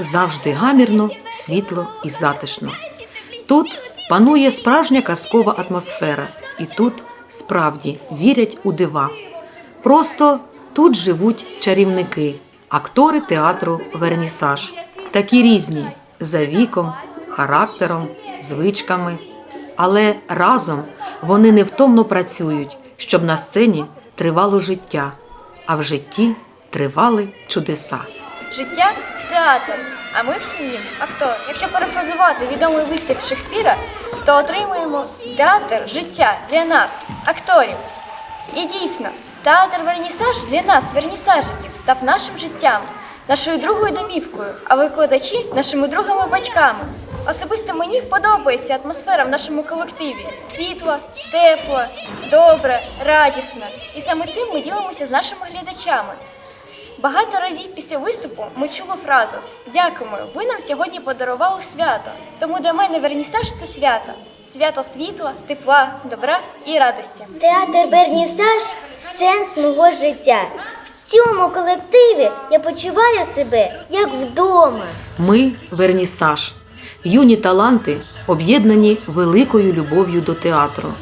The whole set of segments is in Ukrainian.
завжди гамірно, світло і затишно. Тут панує справжня казкова атмосфера, і тут справді вірять у дива. Просто тут живуть чарівники, актори театру Вернісаж, такі різні за віком, характером, звичками. Але разом вони невтомно працюють, щоб на сцені тривало життя, а в житті тривали чудеса. Життя театр, а ми всі ним актор. Якщо перефразувати відомий вислів Шекспіра, то отримуємо театр життя для нас, акторів. І дійсно, театр Вернісаж для нас, вернісажників, став нашим життям, нашою другою домівкою, а викладачі нашими другими батьками. Особисто мені подобається атмосфера в нашому колективі. Світла, тепла, добра, радісна. І саме цим ми ділимося з нашими глядачами. Багато разів після виступу ми чули фразу Дякуємо, ви нам сьогодні подарували свято. Тому для мене вернісаж це свято. Свято світла, тепла, добра і радості. Театр Вернісаж сенс мого життя. В цьому колективі я почуваю себе як вдома. Ми Вернісаж, юні таланти, об'єднані великою любов'ю до театру,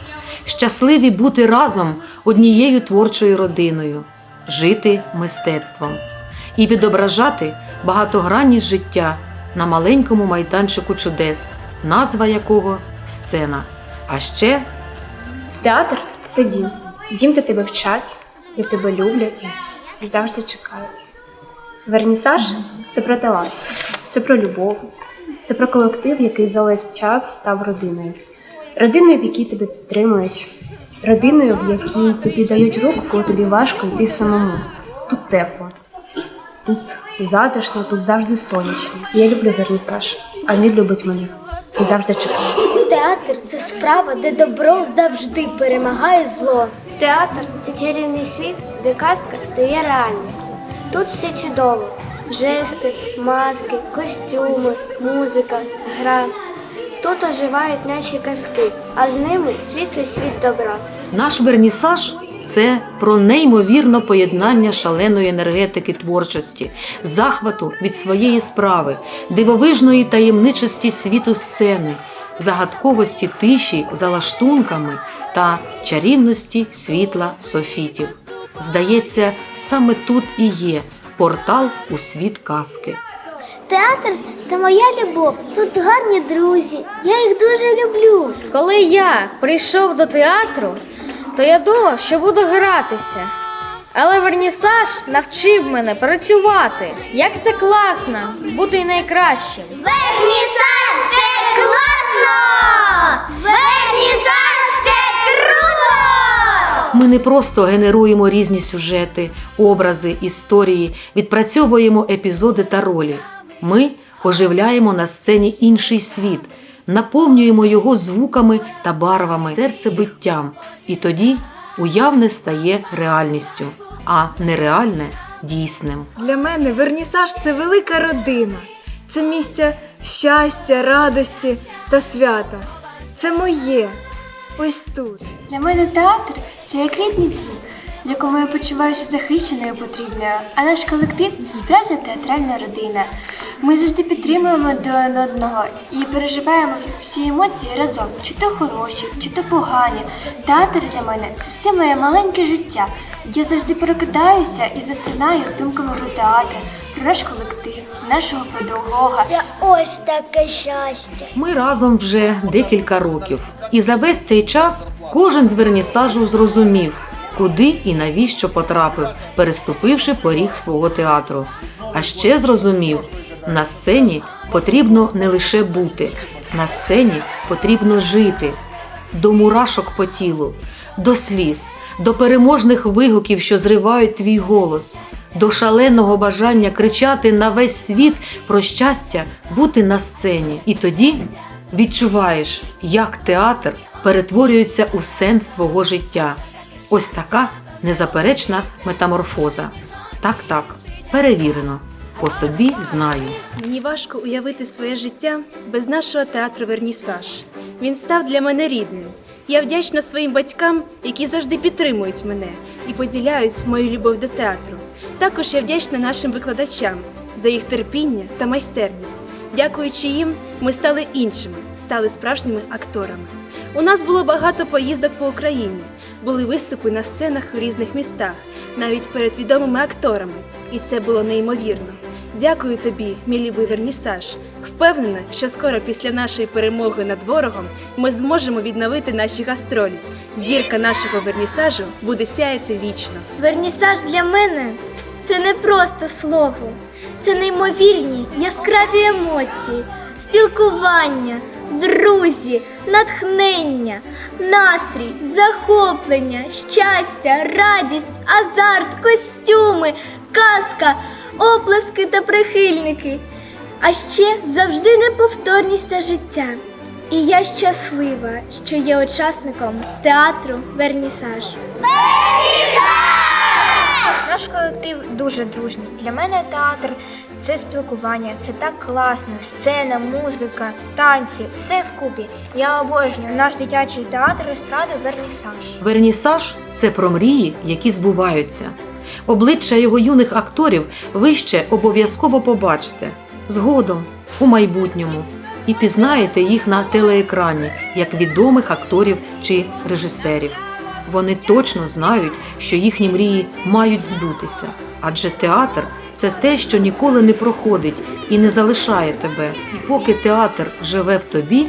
щасливі бути разом однією творчою родиною, жити мистецтвом і відображати багатогранність життя на маленькому майданчику чудес, назва якого сцена. А ще Театр це дім. Дім, де тебе вчать, де тебе люблять і завжди чекають. Вернісаж це про талант, це про любов, це про колектив, який за весь час став родиною. Родиною, в якій тебе підтримують, родиною, в якій тобі дають руку, коли тобі важко йти самому. Тут тепло, тут затишно, тут завжди сонячно. Я люблю вернісаж, а він любить мене і завжди чекає. Театр це справа, де добро завжди перемагає зло. Театр це чарівний світ, де казка стає реальністю. Тут все чудово: жести, маски, костюми, музика, гра. Тут оживають наші казки, а з ними світлий світ добра. Наш вернісаж це про неймовірне поєднання шаленої енергетики творчості, захвату від своєї справи, дивовижної таємничості світу сцени, загадковості тиші за лаштунками та чарівності світла софітів. Здається, саме тут і є портал у світ казки. Театр це моя любов. Тут гарні друзі. Я їх дуже люблю. Коли я прийшов до театру, то я думав, що буду гратися. Але вернісаж навчив мене працювати. Як це класно бути найкращим. Вернісаж це класно! Вернісаж це круто! Ми не просто генеруємо різні сюжети, образи, історії, відпрацьовуємо епізоди та ролі. Ми оживляємо на сцені інший світ, наповнюємо його звуками та барвами, серцебиттям, і тоді уявне стає реальністю, а нереальне дійсним. Для мене вернісаж це велика родина. Це місце щастя, радості та свята. Це моє. Ось тут. Для мене театр це як рідний дім, в якому я почуваюся захищеною і потрібною. А наш колектив це справжня театральна родина. Ми завжди підтримуємо один одного і переживаємо всі емоції разом, чи то хороші, чи то погані. Театр для мене це все моє маленьке життя. Я завжди прокидаюся і засинаю з думками про театр, про наш колектив, нашого педагога. Це ось таке щастя. Ми разом вже декілька років, і за весь цей час кожен з вернісажу зрозумів, куди і навіщо потрапив, переступивши поріг свого театру. А ще зрозумів, на сцені потрібно не лише бути, на сцені потрібно жити до мурашок по тілу, до сліз, до переможних вигуків, що зривають твій голос, до шаленого бажання кричати на весь світ про щастя бути на сцені. І тоді відчуваєш, як театр перетворюється у сенс твого життя. Ось така незаперечна метаморфоза. Так, так, перевірено. По собі знаю. Мені важко уявити своє життя без нашого театру Вернісаж. Він став для мене рідним. Я вдячна своїм батькам, які завжди підтримують мене і поділяють мою любов до театру. Також я вдячна нашим викладачам, за їх терпіння та майстерність. Дякуючи їм, ми стали іншими, стали справжніми акторами. У нас було багато поїздок по Україні, були виступи на сценах в різних містах, навіть перед відомими акторами, і це було неймовірно. Дякую тобі, мій любий вернісаж. Впевнена, що скоро після нашої перемоги над ворогом ми зможемо відновити наші гастролі. Зірка нашого вернісажу буде сяяти вічно. Вернісаж для мене це не просто слово, це неймовірні яскраві емоції, спілкування, друзі, натхнення, настрій, захоплення, щастя, радість, азарт, костюми, казка, оплески та прихильники. А ще завжди неповторність та життя. І я щаслива, що є учасником театру Вернісаж. Наш колектив дуже дружній. Для мене театр це спілкування, це так класно. Сцена, музика, танці, все вкупі. Я обожнюю наш дитячий театр естради Вернісаж. Вернісаж це про мрії, які збуваються. Обличчя його юних акторів ви ще обов'язково побачите згодом у майбутньому і пізнаєте їх на телеекрані як відомих акторів чи режисерів. Вони точно знають, що їхні мрії мають збутися, адже театр це те, що ніколи не проходить і не залишає тебе. І поки театр живе в тобі,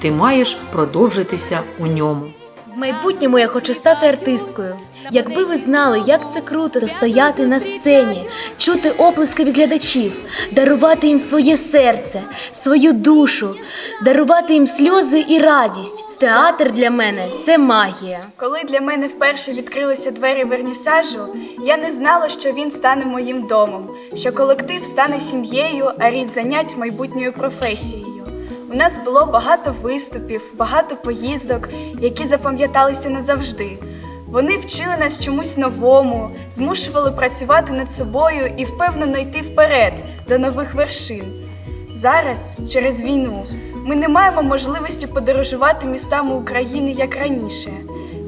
ти маєш продовжитися у ньому. В майбутньому я хочу стати артисткою. Якби ви знали, як це круто стояти на сцені, чути оплески від глядачів, дарувати їм своє серце, свою душу, дарувати їм сльози і радість. Театр для мене це магія. Коли для мене вперше відкрилися двері вернісажу, я не знала, що він стане моїм домом, що колектив стане сім'єю, а рід занять майбутньою професією. У нас було багато виступів, багато поїздок, які запам'яталися назавжди. Вони вчили нас чомусь новому, змушували працювати над собою і впевнено йти вперед до нових вершин. Зараз, через війну, ми не маємо можливості подорожувати містами України як раніше.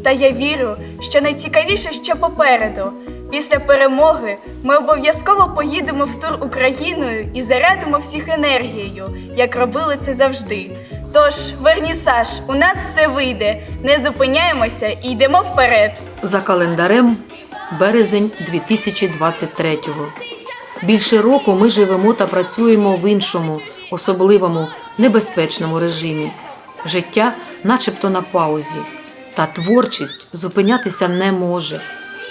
Та я вірю, що найцікавіше ще попереду. Після перемоги ми обов'язково поїдемо в тур Україною і зарядимо всіх енергією, як робили це завжди. Тож, вернісаж, у нас все вийде. Не зупиняємося і йдемо вперед. За календарем березень 2023-го. Більше року ми живемо та працюємо в іншому, особливому, небезпечному режимі. Життя начебто на паузі, та творчість зупинятися не може.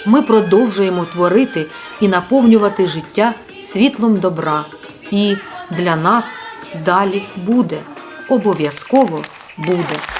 Ми продовжуємо творити і наповнювати життя світлом добра. І для нас далі буде. Обов'язково буде.